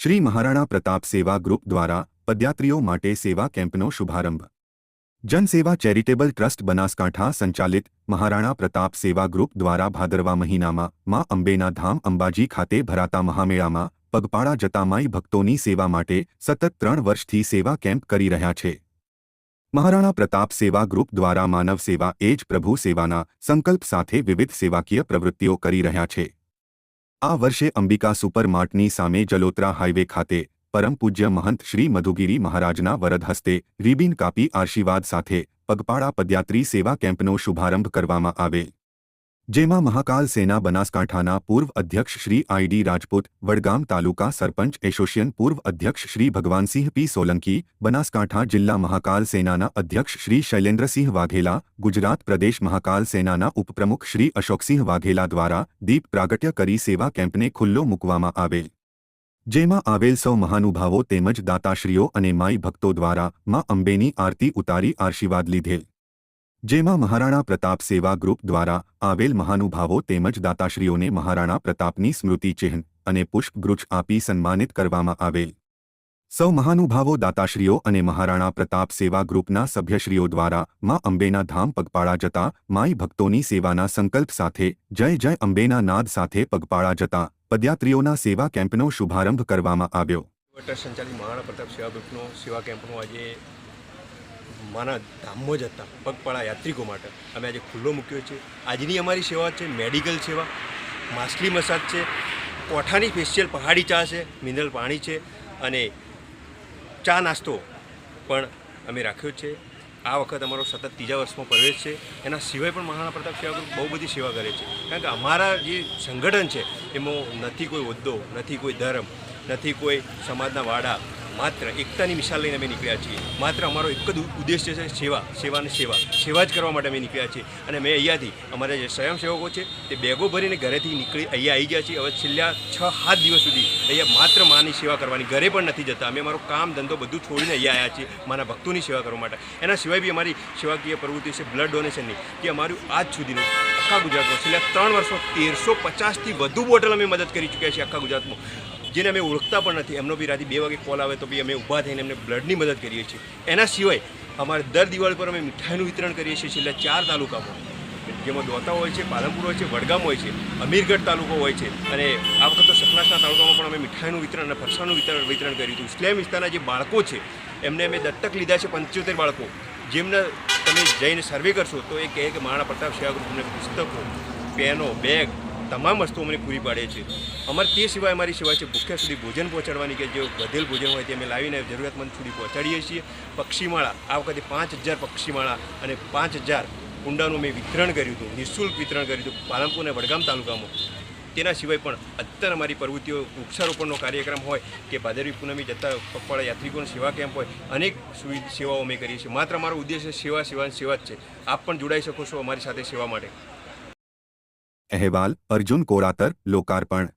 શ્રી મહારાણા પ્રતાપ સેવા ગ્રુપ દ્વારા પદયાત્રીઓ માટે સેવા કેમ્પનો શુભારંભ. જનસેવા ચેરિટેબલ ટ્રસ્ટ બનાસકાંઠા સંચાલિત મહારાણા પ્રતાપ સેવા ગ્રુપ દ્વારા ભાદરવા મહિનામાં મા અંબેના ધામ અંબાજી ખાતે ભરાતા મહામેળામાં પગપાળા જતા માઈ ભક્તોની સેવા માટે સતત ત્રણ વર્ષથી સેવા કેમ્પ કરી રહ્યા છે. મહારાણા પ્રતાપ સેવા ગ્રુપ દ્વારા માનવ સેવા એ જ પ્રભુ સેવાના સંકલ્પ સાથે વિવિધ સેવાકીય પ્રવૃત્તિઓ કરી રહ્યા છે. આ વર્ષે અંબિકા સુપરમાર્ટની સામે જલોત્રા હાઇવે ખાતે પરમ પૂજ્ય મહંત શ્રી મધુગીરી મહારાજના વરદ હસ્તે રિબિન કાપી આશીર્વાદ સાથે પગપાળા પદયાત્રી સેવા કેમ્પનો શુભારંભ કરવામાં આવે જેમાં મહાકાલ સેના બનાસકાંઠાના પૂર્વ અધ્યક્ષ શ્રી આઈડી રાજપૂત, વડગામ તાલુકા સરપંચ એસોસિએશન પૂર્વ અધ્યક્ષ શ્રી ભગવાનસિંહ પી સોલંકી, બનાસકાંઠા જિલ્લા મહાકાલ સેનાના અધ્યક્ષ શ્રી શૈલેન્દ્રસિંહ વાઘેલા, ગુજરાત પ્રદેશ મહાકાલ સેનાના ઉપપ્રમુખ શ્રી અશોકસિંહ વાઘેલા દ્વારા દીપ પ્રાગટ્ય કરી સેવા કેમ્પને ખુલ્લો મૂકવામાં આવેલ. જેમાં આવેલ સૌ મહાનુભાવો તેમજ દાતાશ્રીઓ અને માઈ ભક્તો દ્વારા મા અંબેની આરતી ઉતારી આશીર્વાદ લીધેલ. જેમાં મહારાણા પ્રતાપ સેવા ગ્રુપ દ્વારા આવેલ મહાનુભાવો તેમજ દાતાશ્રીઓને મહારાણા પ્રતાપની સ્મૃતિ ચિહ્ન અને પુષ્પગૃચ્છ આપી સન્માનિત કરવામાં આવેલ. સૌ મહાનુભાવો, દાતાશ્રીઓ અને મહારાણા પ્રતાપ સેવા ગ્રુપના સભ્યશ્રીઓ દ્વારા મા અંબેના ધામ પગપાળા જતા માઈ ભક્તોની સેવાના સંકલ્પ સાથે જય જય અંબેના નાદ સાથે પગપાળા જતા પદયાત્રીઓના સેવા કેમ્પનો શુભારંભ કરવામાં આવ્યો. મહારાણા પ્રતાપ સેવા ગ્રુપનો સેવા કેમ્પનો આજે માના ધામમાં હતા, પગપાળા યાત્રિકો માટે. અમે આજે ખુલ્લો મૂક્યો છે. આજની અમારી સેવા છે, મેડિકલ સેવા. માછલી મસાજ છે, કોઠાની સ્પેશિયલ પહાડી ચા છે, મિનરલ પાણી છે અને ચા નાસ્તો પણ અમે રાખ્યો છે. આ વખત અમારો સતત ત્રીજા વર્ષમાં પ્રવેશ છે. એના સિવાય પણ મહારાણા પ્રતાપ સેવા ગ્રુપ બહુ બધી સેવા કરે છે. કારણ કે અમારા જે સંગઠન છે, એમાં નથી કોઈ હોદ્દો, નથી કોઈ ધર્મ, નથી કોઈ સમાજના વાડા માત્ર એકતાની મિસાલ લઈને અમે નીકળ્યા છીએ. માત્ર અમારો એક જ ઉદ્દેશ્ય છે સેવા સેવાની સેવા. સેવા જ કરવા માટે અમે નીકળ્યા છીએ. અને મેં અહીંયાથી, અમારા જે સ્વયંસેવકો છે, તે બેગો ભરીને ઘરેથી નીકળી અહીંયા આવી ગયા છીએ. હવે છેલ્લા છ, સાત દિવસ સુધી અહીંયા માત્ર માની સેવા કરવાની, ઘરે પણ નથી જતા. અમે અમારો કામ, ધંધો બધું છોડીને અહીંયા આવ્યા છીએ, મારા ભક્તોની સેવા કરવા માટે. એના સિવાય બી અમારી સેવાકીય પ્રવૃત્તિ છે બ્લડ ડોનેશનની કે અમારું આજ સુધીનું આખા ગુજરાતમાં છેલ્લા ત્રણ વર્ષમાં તેરસો પચાસથી વધુ બોટલ અમે મદદ કરી ચૂક્યા છીએ આખા ગુજરાતમાં. જેને અમે ઓળખતા પણ નથી. એમનો બી રાતે બે વાગે કોલ આવે તો બી અમે ઊભા થઈને એમને બ્લડની મદદ કરીએ છીએ. એના સિવાય અમારે દર દિવાળી પર અમે મીઠાઈનું વિતરણ કરીએ છીએ છેલ્લા ચાર તાલુકામાં. જેમાં દોતા હોય છે, પાલનપુર હોય છે, વડગામ હોય છે, અમીરગઢ તાલુકો હોય છે. અને આ વખત તો સખલાસના તાલુકામાં પણ અમે મીઠાઈનું વિતરણ અને ફરસાણનું વિતરણ વિતરણ કર્યું હતું. ઇસ્લામ વિસ્તારના જે બાળકો છે, એમને અમે દત્તક લીધા છે પંચોતેર બાળકો. જેમને તમે જઈને સર્વે કરશો તો એ કહે કે મહારાણા પ્રતાપ સેવાગૃહ પુસ્તકો, પેનો બેગ તમામ વસ્તુઓ અમને પૂરી પાડે છે. અમારે તે સિવાય અમારી સેવા છે, ભૂખ્યા સુધી ભોજન પહોંચાડવાની કે જે વધેલ ભોજન હોય તે અમે લાવીને જરૂરિયાતમંદ સુધી પહોંચાડીએ છીએ. પક્ષીમાળા, આ વખતે પાંચ હજાર પક્ષીમાળા અને પાંચ હજાર કુંડાનું મેં વિતરણ કર્યું હતું, નિઃશુલ્ક વિતરણ કર્યું હતું પાલનપુર અને વડગામ તાલુકામાં. તેના સિવાય પણ અત્યારે અમારી પ્રવૃત્તિઓ, વૃક્ષારોપણનો કાર્યક્રમ હોય કે ભાદરવી પૂનમી જતા પગપાળા યાત્રિકોની સેવા કેમ્પ હોય, અનેક સેવાઓ અમે કરીએ છીએ. માત્ર અમારો ઉદ્દેશ્ય સેવા સેવા સેવા જ છે. આપ પણ જોડાઈ શકો છો અમારી સાથે સેવા માટે. અહેવાલ અર્જુન કોરાતર લોકાર્પણ.